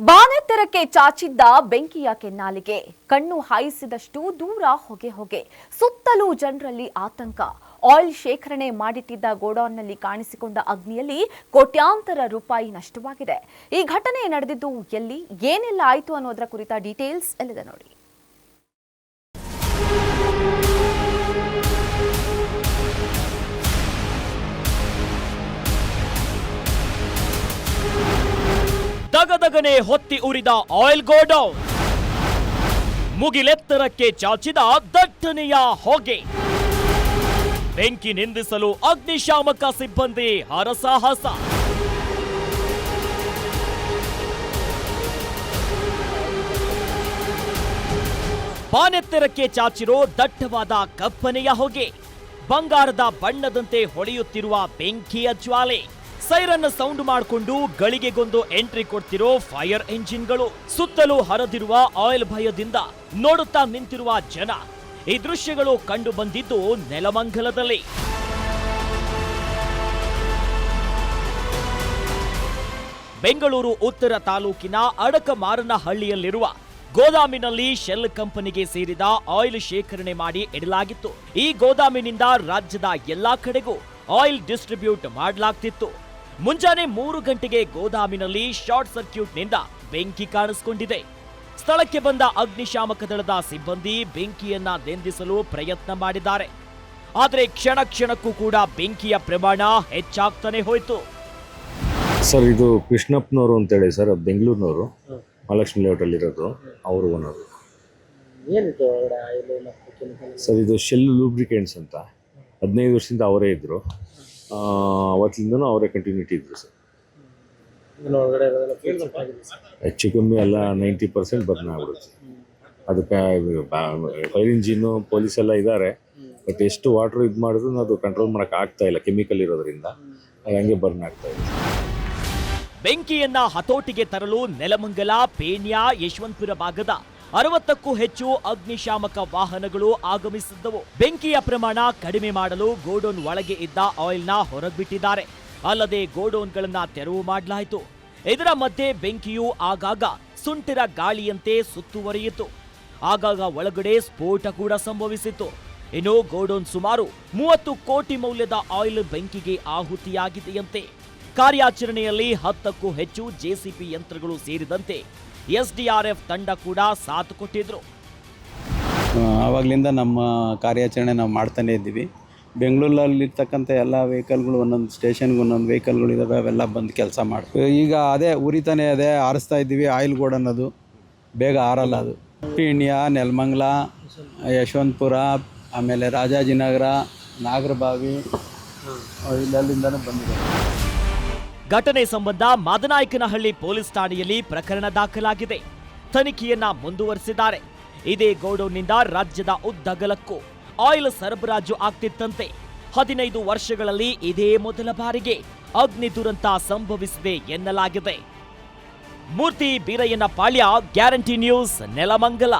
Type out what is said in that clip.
ಬಾನೆತ್ತರಕ್ಕೆ ಚಾಚಿದ್ದ ಬೆಂಕಿಯ ಕೆನ್ನಾಲಿಗೆ. ಕಣ್ಣು ಹಾಯಿಸಿದಷ್ಟು ದೂರ ಹೊಗೆ ಹೊಗೆ. ಸುತ್ತಲೂ ಜನರಲ್ಲಿ ಆತಂಕ. ಆಯಿಲ್ ಶೇಖರಣೆ ಮಾಡಿಟ್ಟಿದ್ದ ಗೋಡೌನ್ನಲ್ಲಿ ಕಾಣಿಸಿಕೊಂಡ ಅಗ್ನಿಯಲ್ಲಿ ಕೋಟ್ಯಾಂತರ ರೂಪಾಯಿ ನಷ್ಟವಾಗಿದೆ. ಈ ಘಟನೆ ನಡೆದಿದ್ದು ಎಲ್ಲಿ, ಏನೆಲ್ಲ ಆಯಿತು ಅನ್ನೋದರ ಕುರಿತ ಡೀಟೇಲ್ಸ್ ಎಲ್ಲಿದೆ ನೋಡಿ. ದಗದಗನೆ ಹೊತ್ತಿ ಉರಿದ ಆಯಿಲ್ ಗೋಡೌನ್. ಮುಗಿಲೆತ್ತರಕ್ಕೆ ಚಾಚಿದ ದಟ್ಟನೆಯ ಹೊಗೆ. ಬೆಂಕಿ ನಿಂದಿಸಲು ಅಗ್ನಿಶಾಮಕ ಸಿಬ್ಬಂದಿ ಹರಸಾಹಸ. ಬಾನೆತ್ತರಕ್ಕೆ ಚಾಚಿರೋ ದಟ್ಟವಾದ ಕಪ್ಪನೆಯ ಹೊಗೆ. ಬಂಗಾರದ ಬಣ್ಣದಂತೆ ಹೊಳೆಯುತ್ತಿರುವ ಬೆಂಕಿಯ ಜ್ವಾಲೆ. ಸೈರನ್ ಸೌಂಡ್ ಮಾಡಿಕೊಂಡು ಗಳಿಗೆಗೊಂದು ಎಂಟ್ರಿ ಕೊಡ್ತಿರೋ ಫೈರ್ ಎಂಜಿನ್ಗಳು ಸುತ್ತಲೂ ಹರಿದಿರುವ ಆಯಿಲ್ ಭಯದಿಂದ ನೋಡುತ್ತಾ ನಿಂತಿರುವ ಜನ. ಈ ದೃಶ್ಯಗಳು ಕಂಡು ಬಂದಿದ್ದು ನೆಲಮಂಗಲದಲ್ಲಿ. ಬೆಂಗಳೂರು ಉತ್ತರ ತಾಲೂಕಿನ ಅಡಕಮಾರನಹಳ್ಳಿಯಲ್ಲಿರುವ ಗೋದಾಮಿನಲ್ಲಿ ಶೆಲ್ ಕಂಪನಿಗೆ ಸೇರಿದ ಆಯಿಲ್ ಶೇಖರಣೆ ಮಾಡಿ ಇಡಲಾಗಿತ್ತು. ಈ ಗೋದಾಮಿನಿಂದ ರಾಜ್ಯದ ಎಲ್ಲಾ ಕಡೆಗೂ ಆಯಿಲ್ ಡಿಸ್ಟ್ರಿಬ್ಯೂಟ್ ಮಾಡಲಾಗ್ತಿತ್ತು. ಮುಂಜಾನೆ ಮೂರು ಗಂಟೆಗೆ ಗೋದಾಮಿನಲ್ಲಿ ಶಾರ್ಟ್ ಸರ್ಕ್ಯೂಟ್ನಿಂದ ಬೆಂಕಿ ಕಾಣಿಸಿಕೊಂಡಿದೆ. ಸ್ಥಳಕ್ಕೆ ಬಂದ ಅಗ್ನಿಶಾಮಕ ದಳದ ಸಿಬ್ಬಂದಿ ಬೆಂಕಿಯನ್ನ ನಿಂದಿಸಲು ಪ್ರಯತ್ನ ಮಾಡಿದ್ದಾರೆ. ಆದರೆ ಕ್ಷಣ ಕ್ಷಣಕ್ಕೂ ಕೂಡ ಬೆಂಕಿಯ ಪ್ರಮಾಣ ಹೆಚ್ಚಾಗ್ತಾನೆ ಹೋಯಿತು. ಸರ್ ಇದು ಕೃಷ್ಣಪ್ಪನವರು ಅಂತೇಳಿ ಸರ್ ಬೆಂಗಳೂರಿನವರು. ಮಹಾಲಕ್ಷ್ಮಿ ಲೇಔಟಲ್ಲಿ ಇರೋದು ಅವರು ಓನರು. ಏನಿತ್ತು ಒಳಗಡೆ ಆಯಿಲ್ ಮತ್ತು ಕೆಮಿಕಲ್ ಸರ್ ಇದು ಶೆಲ್ ಲೂಬ್ರಿಕೆಂಟ್ಸ್ ಅಂತ. ಹದಿನೈದು ವರ್ಷದಿಂದ ಅವರೇ ಇದ್ದರು ಅವತ್ತಿಂದನೂ ಅವರೇ ಕಂಟಿನ್ಯೂಟಿ ಇದ್ರು ಸರ್. ಹೆಚ್ಚು ಕಮ್ಮಿ ಎಲ್ಲ ನೈಂಟಿ ಪರ್ಸೆಂಟ್ ಬರ್ನ್ ಆಗ್ಬಿಡುತ್ತೆ. ಅದಕ್ಕೆ ಫೈರ್ ಇಂಜಿನು ಪೊಲೀಸ್ ಎಲ್ಲ ಇದ್ದಾರೆ ಬಟ್ ಎಷ್ಟು ವಾಟರ್ ಇದು ಮಾಡಿದ್ರು ಅದು ಕಂಟ್ರೋಲ್ ಮಾಡೋಕೆ ಆಗ್ತಾ ಇಲ್ಲ ಕೆಮಿಕಲ್ ಇರೋದ್ರಿಂದ. ಅದು ಹಂಗೆ ಬರ್ನ್ ಆಗ್ತಾ ಇದೆ. ಬೆಂಕಿಯನ್ನ ಹತೋಟಿಗೆ ತರಲು ನೆಲಮಂಗಲ ಪೇಣ್ಯ ಯಶವಂತಪುರ ಭಾಗದ ಅರವತ್ತಕ್ಕೂ ಹೆಚ್ಚು ಅಗ್ನಿಶಾಮಕ ವಾಹನಗಳು ಆಗಮಿಸಿದ್ದವು. ಬೆಂಕಿಯ ಪ್ರಮಾಣ ಕಡಿಮೆ ಮಾಡಲು ಗೋಡೌನ್ ಒಳಗೆ ಇದ್ದ ಆಯಿಲ್ನ ಹೊರಗ್ಬಿಟ್ಟಿದ್ದಾರೆ ಅಲ್ಲದೆ ಗೋಡೌನ್ಗಳನ್ನ ತೆರವು ಮಾಡಲಾಯಿತು. ಇದರ ಮಧ್ಯೆ ಬೆಂಕಿಯು ಆಗಾಗ ಸುಂಟಿರ ಗಾಳಿಯಂತೆ ಸುತ್ತುವರಿಯಿತು. ಆಗಾಗ ಒಳಗಡೆ ಸ್ಫೋಟ ಕೂಡ ಸಂಭವಿಸಿತು ಇನ್ನು ಗೋಡೌನ್ ಸುಮಾರು ಮೂವತ್ತು ಕೋಟಿ ಮೌಲ್ಯದ ಆಯಿಲ್ ಬೆಂಕಿಗೆ ಆಹುತಿಯಾಗಿದೆಯಂತೆ. ಕಾರ್ಯಾಚರಣೆಯಲ್ಲಿ ಹತ್ತಕ್ಕೂ ಹೆಚ್ಚು ಜೆಸಿಪಿ ಯಂತ್ರಗಳು ಸೇರಿದಂತೆ ಎಸ್ಡಿಆರ್ಎಫ್ ತಂಡ ಕೂಡ ಸಾಥ್ ಕೊಟ್ಟಿದ್ರು. ಆವಾಗಲಿಂದ ನಮ್ಮ ಕಾರ್ಯಾಚರಣೆ ನಾವು ಮಾಡ್ತಾನೆ ಇದ್ದೀವಿ. ಬೆಂಗಳೂರಲ್ಲಿರ್ತಕ್ಕಂಥ ಎಲ್ಲ ವೆಹಿಕಲ್ಗಳು ಒಂದೊಂದು ಸ್ಟೇಷನ್ಗೆ ಒಂದೊಂದು ವೆಹಿಕಲ್ಗಳು ಇದಾವೆ ಅವೆಲ್ಲ ಬಂದು ಕೆಲಸ ಮಾಡ್ತೀವಿ. ಈಗ ಅದೇ ಉರಿತಾನೆ ಅದೇ ಆರಿಸ್ತಾ ಇದ್ದೀವಿ ಆಯಿಲ್ ಗೋಡ್ ಅನ್ನೋದು ಬೇಗ ಆರಲ್ಲ ಅದು. ಪೀಣ್ಯ ನೆಲಮಂಗ್ಲ ಯಶವಂತಪುರ ಆಮೇಲೆ ರಾಜಾಜಿನಗರ ನಾಗರಬಾವಿ ಇಲ್ಲಲ್ಲಿಂದನೂ ಬಂದಿದೆ. ಘಟನೆ ಸಂಬಂಧ ಮಾದನಾಯಕನಹಳ್ಳಿ ಪೊಲೀಸ್ ಠಾಣೆಯಲ್ಲಿ ಪ್ರಕರಣ ದಾಖಲಾಗಿದೆ. ತನಿಖೆಯನ್ನ ಮುಂದುವರೆಸಿದ್ದಾರೆ. ಇದೇ ಗೋಡೌನ್ನಿಂದ ರಾಜ್ಯದ ಉದ್ದಗಲಕ್ಕೂ ಆಯಿಲ್ ಸರಬರಾಜು ಆಗ್ತಿತ್ತಂತೆ. ಹದಿನೈದು ವರ್ಷಗಳಲ್ಲಿ ಇದೇ ಮೊದಲ ಬಾರಿಗೆ ಅಗ್ನಿ ದುರಂತ ಸಂಭವಿಸಿದೆ ಎನ್ನಲಾಗಿದೆ. ಮೂರ್ತಿ ಬೀರಯ್ಯನ ಪಾಳ್ಯ ಗ್ಯಾರಂಟಿ ನ್ಯೂಸ್, ನೆಲಮಂಗಲ.